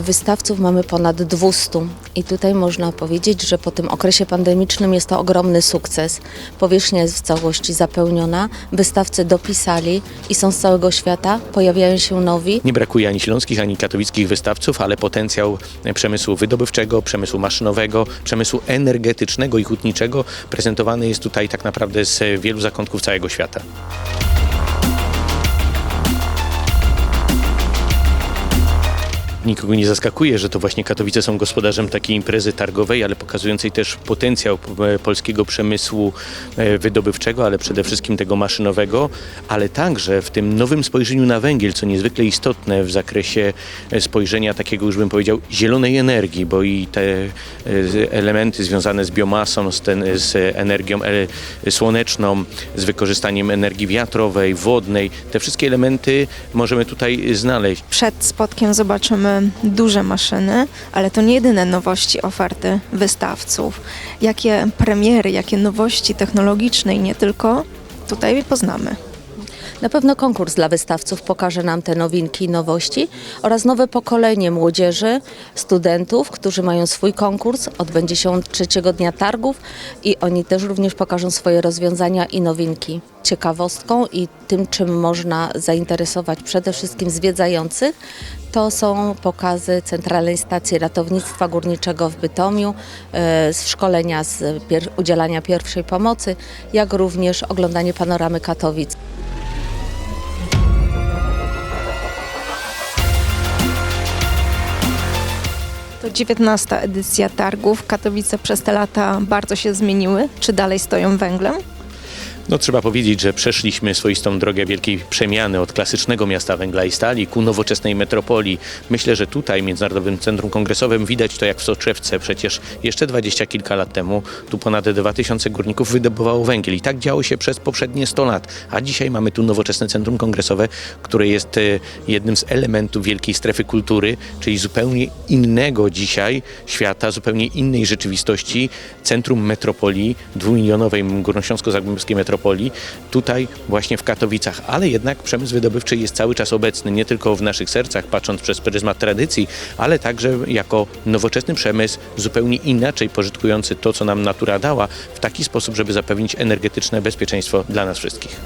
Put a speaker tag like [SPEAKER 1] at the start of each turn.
[SPEAKER 1] Wystawców mamy ponad 200 i tutaj można powiedzieć, że po tym okresie pandemicznym jest to ogromny sukces. Powierzchnia jest w całości zapełniona, wystawcy dopisali i są z całego świata, pojawiają się nowi.
[SPEAKER 2] Nie brakuje ani śląskich, ani katowickich wystawców, ale potencjał przemysłu wydobywczego, przemysłu maszynowego, przemysłu energetycznego i hutniczego prezentowany jest tutaj tak naprawdę z wielu zakątków całego świata. Nikogo nie zaskakuje, że to właśnie Katowice są gospodarzem takiej imprezy targowej, ale pokazującej też potencjał e, polskiego przemysłu e, wydobywczego, ale przede wszystkim tego maszynowego, ale także w tym nowym spojrzeniu na węgiel, co niezwykle istotne w zakresie e, spojrzenia takiego, już bym powiedział, zielonej energii, bo i te elementy związane z biomasą, z, ten, z energią słoneczną, z wykorzystaniem energii wiatrowej, wodnej, te wszystkie elementy możemy tutaj znaleźć.
[SPEAKER 3] Przed spotkiem zobaczymy duże maszyny, ale to nie jedyne nowości oferty wystawców. Jakie premiery, jakie nowości technologiczne i nie tylko tutaj poznamy.
[SPEAKER 1] Na pewno konkurs dla wystawców pokaże nam te nowinki i nowości oraz nowe pokolenie młodzieży, studentów, którzy mają swój konkurs. Odbędzie się on trzeciego dnia targów i oni też również pokażą swoje rozwiązania i nowinki. Ciekawostką i tym, czym można zainteresować przede wszystkim zwiedzających, to są pokazy Centralnej Stacji Ratownictwa Górniczego w Bytomiu, e, szkolenia z udzielania pierwszej pomocy, jak również oglądanie panoramy Katowic.
[SPEAKER 3] To 19. edycja targów. Katowice przez te lata bardzo się zmieniły. Czy dalej stoją węglem?
[SPEAKER 2] No trzeba powiedzieć, że przeszliśmy swoistą drogę wielkiej przemiany od klasycznego miasta węgla i stali ku nowoczesnej metropolii. Myślę, że tutaj w Międzynarodowym Centrum Kongresowym widać to jak w soczewce. Przecież jeszcze dwadzieścia kilka lat temu tu ponad 2000 górników wydobywało węgiel i tak działo się przez poprzednie 100 lat. A dzisiaj mamy tu nowoczesne Centrum Kongresowe, które jest e, jednym z elementów wielkiej strefy kultury, czyli zupełnie innego dzisiaj świata, zupełnie innej rzeczywistości. Centrum metropolii, dwumilionowej górnośląsko-zagłębiowskiej metropolii, tutaj właśnie w Katowicach, ale jednak przemysł wydobywczy jest cały czas obecny, nie tylko w naszych sercach, patrząc przez pryzmat tradycji, ale także jako nowoczesny przemysł, zupełnie inaczej pożytkujący to, co nam natura dała, w taki sposób, żeby zapewnić energetyczne bezpieczeństwo dla nas wszystkich.